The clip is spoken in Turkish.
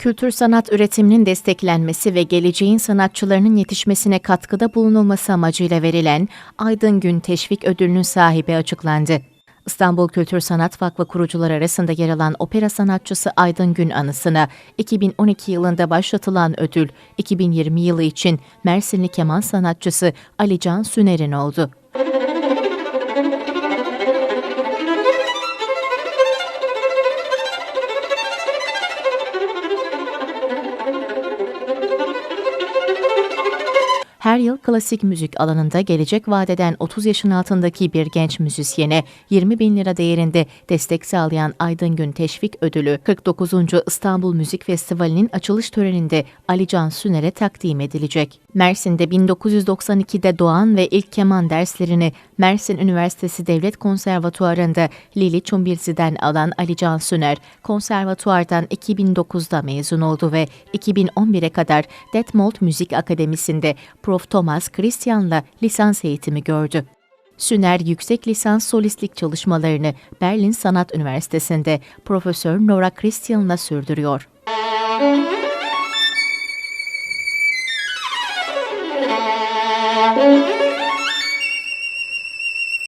Kültür sanat üretiminin desteklenmesi ve geleceğin sanatçılarının yetişmesine katkıda bulunulması amacıyla verilen Aydın Gün Teşvik Ödülü'nün sahibi açıklandı. İstanbul Kültür Sanat Vakfı kurucular arasında yer alan opera sanatçısı Aydın Gün anısına 2012 yılında başlatılan ödül 2020 yılı için Mersinli keman sanatçısı Ali Can Süner'in oldu. Her yıl klasik müzik alanında gelecek vadeden 30 yaşın altındaki bir genç müzisyene 20 bin lira değerinde destek sağlayan Aydın Gün Teşvik Ödülü 49. İstanbul Müzik Festivali'nin açılış töreninde Ali Can Süner'e takdim edilecek. Mersin'de 1992'de doğan ve ilk keman derslerini Mersin Üniversitesi Devlet Konservatuarı'nda Lili Çumbilsi'den alan Ali Can Süner, konservatuardan 2009'da mezun oldu ve 2011'e kadar Detmold Müzik Akademisi'nde Prof. Thomas Christian'la lisans eğitimi gördü. Süner yüksek lisans solistlik çalışmalarını Berlin Sanat Üniversitesi'nde Profesör Nora Christian'la sürdürüyor. Müzik